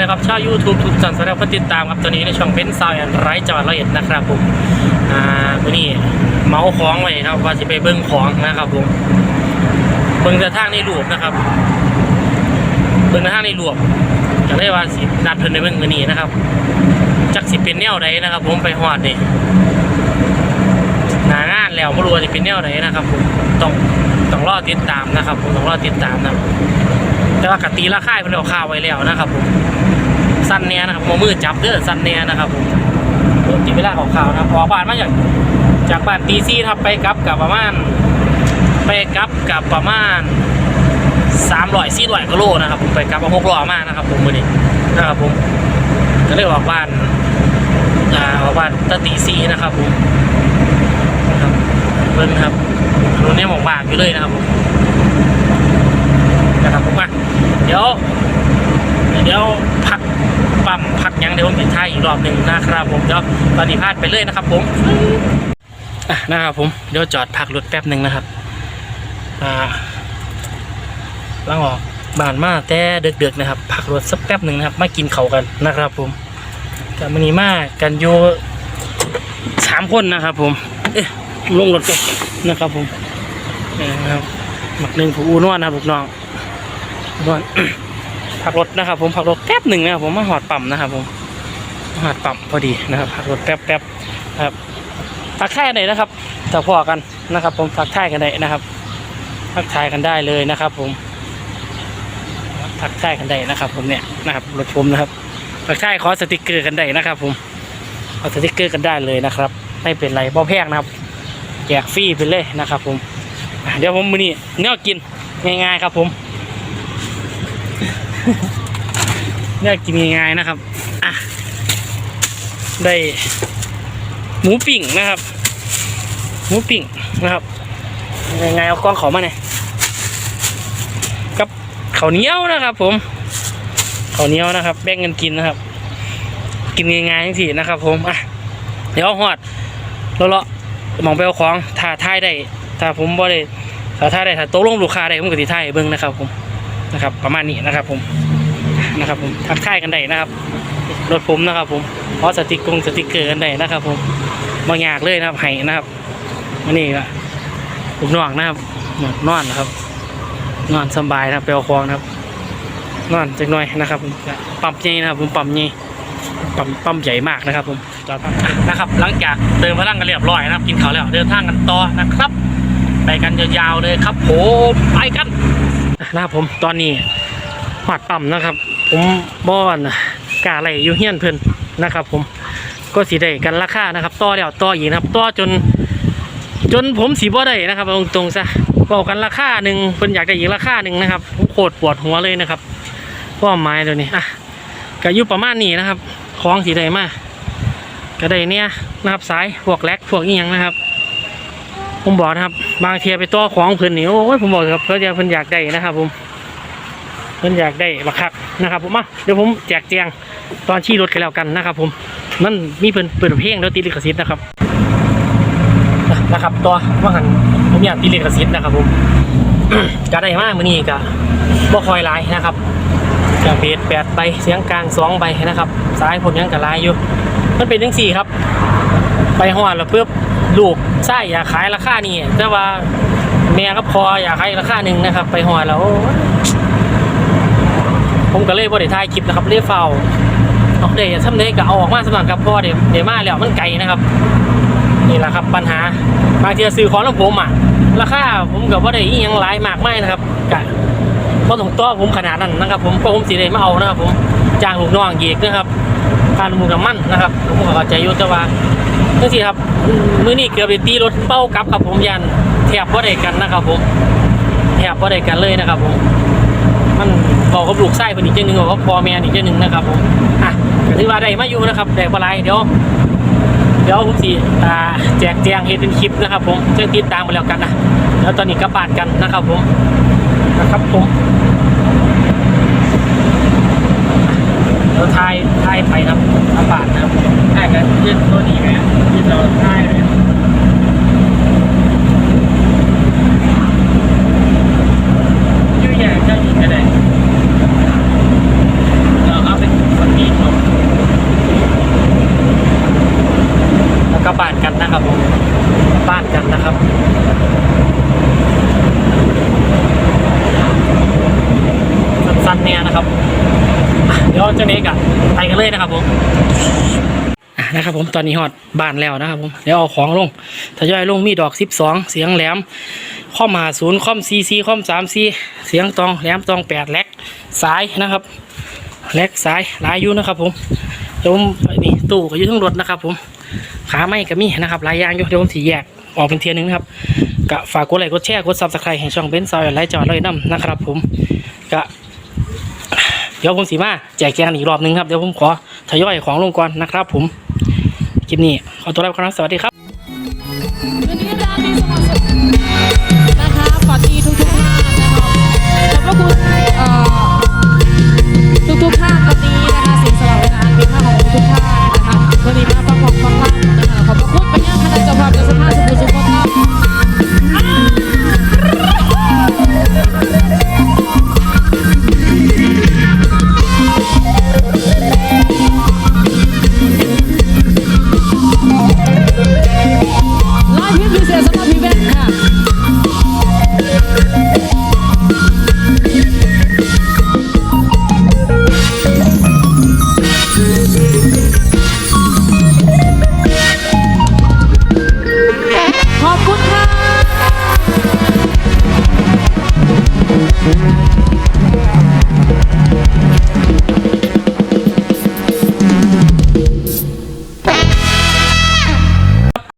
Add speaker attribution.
Speaker 1: สวัสดีครับชาวยูทูบทุกท่านสวัสดีครับผู้ติดตามครับตอนนี้ในช่องเป็นซาวแอนไรจังหวัดร้อยเอ็ดนะครับผมอ่าวันนี้เมาของไว้ครับว่าจะไปเบิ้งของนะครับผมเบิ้งแต่ทางในรูปนะครับเบิ้งแต่ทางในรูปจะได้ว่าสินัดเพิ่นในเบิ้งมือนี้นะครับจักสิเป็นแนวใดนะครับ ผมไปฮอดนี่หนางานแล้วไม่รู้ว่าจะเป็นแนวไหนนะครับ ผมต้องต้องรอติดตามนะครับ ผมต้องรอติดตามนะครับ แต่ว่ากตีราคาเพิ่นเอาข้าวไว้แล้วนะครับผมสั้นเนี้ยนะครับมือจับเด้อสั้นเนี้ยนะครับผมผมตีเวลาของข่าวนะครับอบ้านมาจากจากบ้านตีซี่ครับไปกลับกับประมาณไปกลับกับประมาณสามร้อยสี่ร้อยกิโลนะครับผมไปกลับมาหกร้อยมากนะครับ ผมมือนี้นะครับผมก็เลยออกบ้านอ่าออกบ้านตั้งตีซี่นะครับผมนะครับเพิ่นครับถนนเนี้ยหมองบากอยู่เลยนะครับผม นะครับผมอะเดี๋ยว เดี๋ยวพักปั๊มพักยังเดี๋ยวผมจะถ่ายอีกรอบหนึ่งนะครับผมเดี๋ยวตอนนี้พลาดไปเลยนะครับ ผมอะนะครับผมเดี๋ยวจอดพักรถแป๊บหนึ่งนะครับ อ่าลังออกบานมาแต่เดึกๆนะครับ พักรถสักแป๊บหนึ่งนะครับ มากินเขากันนะครับผมกับมันนี้มากันอยู่สามคนนะครับ ผม เอ๊ะลงรถกันนะครับ ผมนี่นะครับหมักหนึ่งผูอูนวดนะครับลูกน้อง ก่อนพักรถนะครับ ผมพักรถแป๊บหนึ่งนะครับผมมาหอดปั๊มนะครับ ผมมาหอดปั๊มพอดีนะครับพักรถแป๊บแป๊บนะครับทักทายกันได้นะครับจะพอกันนะครับ ผมทักทายกันได้นะครับทักทายกันได้เลยนะครับ ผมทักทายกันได้นะครับ ผมเนี่ยนะครับรถผมนะครับทักทายขอสติกเกอร์กันได้นะครับ ผมขอสติกเกอร์กันได้เลยนะครับ ไม่เป็นไรบ่แพงนะครับแจกฟรีไปเลยนะครับ ผมเดี๋ยวผมมือนี้เนื้อกินง่ายๆครับผม เนี่ยกินง่ายๆนะครับ อะ ได้หมูปิ่งนะครับ หมูปิ่งนะครับยังไงเอากล้องเขามาเนี่ยกับเขาเหนียวนะครับ ผมเขาเหนียวนะครับ แบ่งกันกินนะครับ กินง่ายๆทั้งทีนะครับ ผม อะ เดี๋ยวหอดเลาะๆมองไปเอาของถ่าท่ายได้ถ้าผมบ่ได้ถ้าท่ายได้ถ้าโต๊ะลงลูกค้าได้ผมก็สิท่ายเบิ่งนะครับผม นะครับ ประมาณนี้นะครับ ผมนะครับ ผมทักทายกันได้นะครับ รถผมนะครับ ผมเพราะสติกงสติกเกอร์กันได้นะครับ ผมบางอยากเลยนะครับไห้นะครับวันนี้ก็ผมนอนนะครับนอนนะครับ นอนสบายนะครับไปเอาของนะครับ นอนจักหน่อยนะครับผมปั๊มใหญ่นะครับ ผมปั๊มใหญ่ปั๊มปั๊มใหญ่มากนะครับ ผมจอดปั๊มนะครับ หลังจากเดินพลังกันเรียบร้อยนะครับ กินข้าวแล้วเดินทางกันต่อนะครับ ไปกันยาวๆเลยครับผมไปกัน นะครับผมตอนนี้หอดปั๊มนะครับ ผมบอนกาไหลอยู่เฮียนเพิ่นนะครับ ผมก็สีได้กันราคานะครับต่อแล้วต่ออีกนะครับต่อจน จนผมสีบ่ได้นะครับตรงๆซะบอกกันราคาหนึ่งเพิ่นอยากได้อีกราคาหนึ่งนะครับโคตรปวดหัวเลยนะครับพ่อไม้ตัวนี้อะก็อยู่ประมาณนี้นะครับของสีได้มากก็ได้เนี่ยนะครับสายพวกแล็กพวกอีหยังนะครับ ผมบอกนะครับ บางเทียไปต่อของเพิ่นนี่โอ้ยผมบอกเลยครับเพื่อจะเพิ่นอยากได้นะครับ ผม เพิ่นอยากได้บักคักนะครับผมอะเดี๋ยวผมแจกแจงตอนชี้รถกันแล้วกันนะครับ ผมมันมีเพิ่นเปิดเพลงแล้วตีลิขสิทธิ์นะครับนะครับตัวว่าหันผมอยากตีลิขสิทธิ์นะครับผมก็ได้มากมือนี้ก็บ่คอยหลายนะครับจากเบสแปดใบเสียงกลางสองใบนะครับซ้ายผมยังกระลายอยู่มันเป็นจังสี่ครับ ไปหอดแล้วปุ๊บ ลูกไส้อยากขายราคานี้แต่ว่าแม่ก็พออยากขายราคาหนึ่งนะครับ ไปหอดแล้ว ผมก็เลยบ่ได้ถ่ายคลิปนะครับเลยเฝ้าเอาได้ทำได้ก็เอาออกมาสมัครกับพ่อเดี๋ยวเดี๋ยวมาแล้วมันไกลนะครับ นี่แหละครับปัญหาบางทีซื้อของของผมอะราคาผมกับว่าได้ยังหลายมากไม่นะครับกะเพราะต้องต่อผมขนาดนั้นนะครับ ผมก็ผมสีได้มาเอานะครับ ผมจ้างลูกน้องเยกนะครับค่านมูกน้ำมันนะครับผมก็เข้าใจยู่แต่ว่า จังซี่ครับมื้อนี้เกือบได้ตีรถเป้ากลับครับผมยันแทบบ่ได้กันนะครับผมแทบบ่ได้กันเลยนะครับผมมันบอกกับลูกไส้เป็นอีกเจ้าหนึ่งบอกกับพ่อแม่อีกเจ้าหนึ่งนะครับผมอะก็ถือว่าได้มาอยู่นะครับได้ปลายเดี๋ยวเดี๋ยวผมสิอ่าแจกแจงเฮ็ดเป็นคลิปนะครับ ผมเชิญติดตามมาแล้วกันนะแล้วตอนนี้กลับบ้านกันนะครับผมนะครับผมเดี๋ยวทายทายไปครับกลับบ้านนะครับทายกันยืดตัวนี้ไหม ครับบ้าดกันนะครับสั้นๆเนี่ยนะครับเดี๋ยวเจ้าเนกัะไปกันเลยนะครับผมนะครับผมตอนนี้ฮอดบ้านแล้วนะครับผมเดี๋ยวเอาของลงทยอยลงมีดอกสิบสองเสียงแหลมข้อมาศูนย์ข้อมซีซีข้อมสามซีเสียงตองแหลมตองแปดแลกสายนะครับแลกสายหลายยูนะครับผมเยผมนี่ตู้ก็อยู่ทั้งรถนะครับผม ขาไม่ก็มีนะครับหลายอย่างอยู่เดี๋ยวผมสีแยกออกเป็นเทียนึงนะครับก็ฝากกดไลค์กดแชร์กดซับสไครต์ให้ช่องเบนซ์ซอยไลค์จอดเลยน้ำนะครับ ผมก็เดี๋ยวผมสีมาแจกแจงอีกรอบนึงครับเดี๋ยวผมขอทยอยของลงก่อนนะครับ ผมคลิปนี้ขอตัวลาไปก่อนครับสวัสดีครั
Speaker 2: บ คุณค่ะ